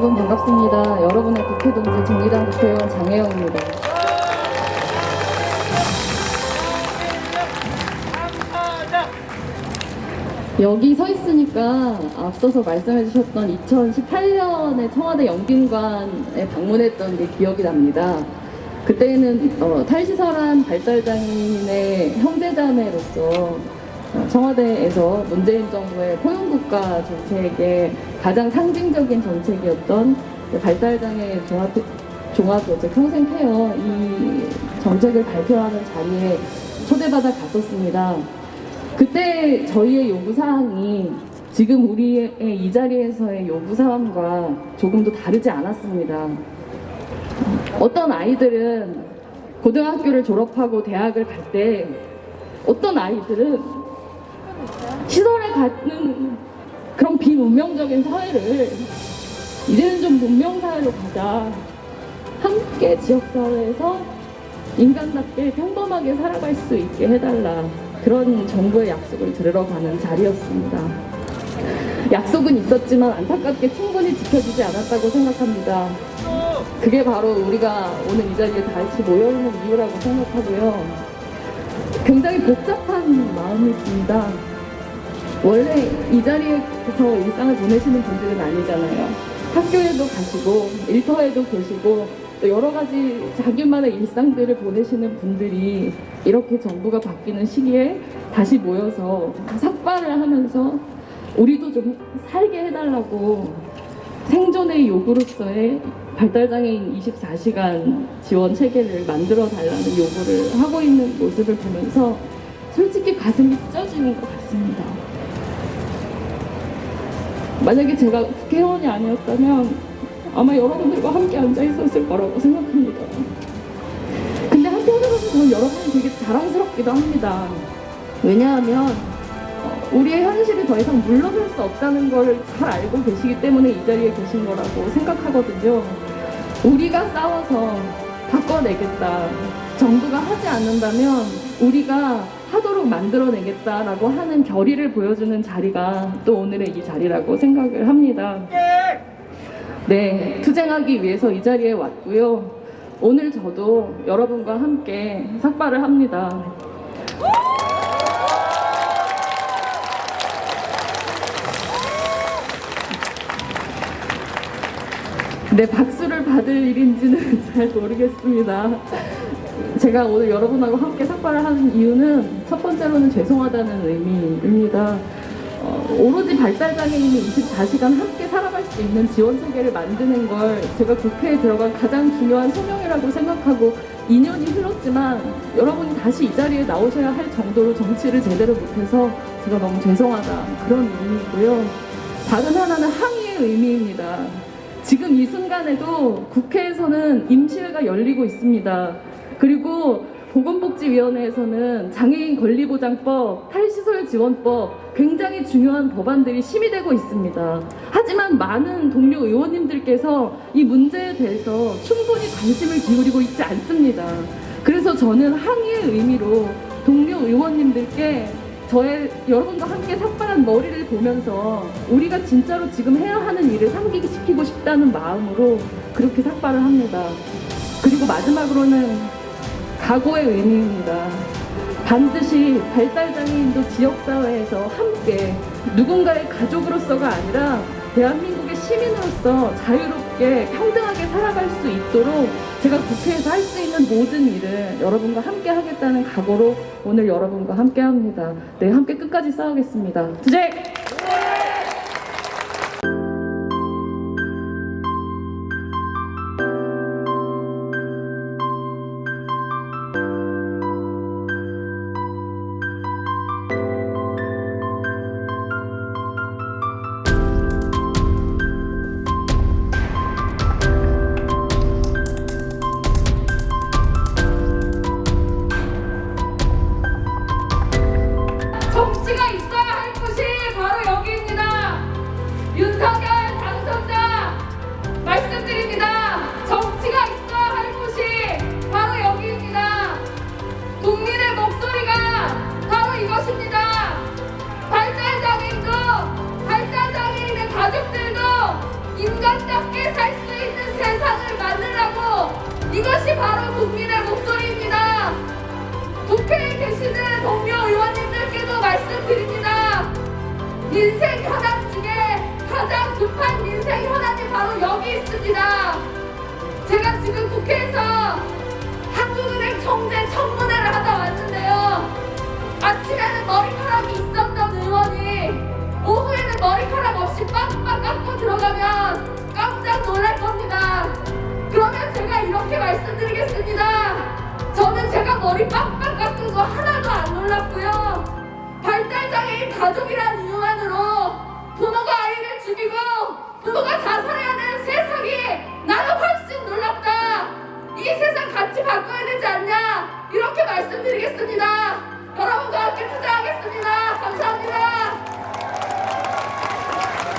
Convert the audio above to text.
여러분 반갑습니다. 여러분의 국회 동지 정의당 국회의원 장혜영입니다. 여기 서 있으니까 앞서서 말씀해 주셨던 2018년에 청와대 영빈관에 방문했던 게 기억이 납니다. 그때는 어, 탈시설한 발달장애인의 형제자매로서 어, 청와대에서 문재인 정부의 포용국가 정책의 가장 상징적인 정책이었던 그 발달장애 종합, 종합 평생 케어 이 정책을 발표하는 자리에 초대받아 갔었습니다. 그때 저희의 요구사항이 지금 우리의 이 자리에서의 요구사항과 조금도 다르지 않았습니다. 어떤 아이들은 고등학교를 졸업하고 대학을 갈 때 어떤 아이들은 시설에 가는 그런 비문명적인 사회를 이제는 좀 문명사회로 가자. 함께 지역사회에서 인간답게 평범하게 살아갈 수 있게 해달라. 그런 정부의 약속을 들으러 가는 자리였습니다. 약속은 있었지만 안타깝게 충분히 지켜지지 않았다고 생각합니다. 그게 바로 우리가 오늘 이 자리에 다시 모여있는 이유라고 생각하고요. 굉장히 복잡한 마음이 듭니다. 원래 이 자리에서 일상을 보내시는 분들은 아니잖아요. 학교에도 가시고, 일터에도 계시고, 또 여러 가지 자기만의 일상들을 보내시는 분들이 이렇게 정부가 바뀌는 시기에 다시 모여서 삭발을 하면서 우리도 좀 살게 해달라고 생존의 요구로서의 발달장애인 24시간 지원 체계를 만들어 달라는 요구를 하고 있는 모습을 보면서 솔직히 가슴이 찢어지는 것 같습니다. 만약에 제가 국회의원이 아니었다면 아마 여러분들과 함께 앉아 있었을 거라고 생각합니다. 근데 한편으로는 저는 여러분이 되게 자랑스럽기도 합니다. 왜냐하면 어, 우리의 현실이 더 이상 물러설 수 없다는 걸 잘 알고 계시기 때문에 이 자리에 계신 거라고 생각하거든요. 우리가 싸워서 바꿔내겠다. 정부가 하지 않는다면 우리가 하도록 만들어내겠다라고 하는 결의를 보여주는 자리가 또 오늘의 이 자리라고 생각을 합니다. 네, 투쟁하기 위해서 이 자리에 왔고요. 오늘 저도 여러분과 함께 삭발을 합니다. 네, 박수를 받을 일인지는 잘 모르겠습니다. 제가 오늘 여러분하고 함께 삭발을 하는 이유는 첫 번째로는 죄송하다는 의미입니다. 어, 오로지 발달장애인이 24시간 함께 살아갈 수 있는 지원 체계를 만드는 걸 제가 국회에 들어간 가장 중요한 소명이라고 생각하고 2년이 흘렀지만 여러분이 다시 이 자리에 나오셔야 할 정도로 정치를 제대로 못해서 제가 너무 죄송하다 그런 의미이고요. 다른 하나는 항의의 의미입니다. 지금 이 순간에도 국회에서는 임시회가 열리고 있습니다. 그리고 보건복지위원회에서는 장애인 권리보장법, 탈시설 지원법 굉장히 중요한 법안들이 심의되고 있습니다. 하지만 많은 동료 의원님들께서 이 문제에 대해서 충분히 관심을 기울이고 있지 않습니다. 그래서 저는 항의의 의미로 동료 의원님들께 저의 여러분과 함께 삭발한 머리를 보면서 우리가 진짜로 지금 해야 하는 일을 상기시키고 싶다는 마음으로 그렇게 삭발을 합니다. 그리고 마지막으로는 각오의 의미입니다. 반드시 발달 장애인도 지역사회에서 함께 누군가의 가족으로서가 아니라 대한민국의 시민으로서 자유롭게 평등하게 살아갈 수 있도록 제가 국회에서 할 수 있는 모든 일을 여러분과 함께 하겠다는 각오로 오늘 여러분과 함께 합니다. 네, 함께 끝까지 싸우겠습니다. 투쟁! 민생 현안 중에 가장 급한 민생 현안이 바로 여기 있습니다. 제가 지금 국회에서 한국은행 총재 청문회를 하다 왔는데요. 아침에는 머리카락이 있었던 의원이 오후에는 머리카락 없이 빡빡 깎고 들어가면 깜짝 놀랄 겁니다. 그러면 제가 이렇게 말씀드리겠습니다. 저는 제가 머리 빡빡 깎은 거 하나도 안 놀랐고요. 발달장애인 가족이라는 이유만으로 부모가 아이를 죽이고 부모가 자살해야 되는 세상이 나는 훨씬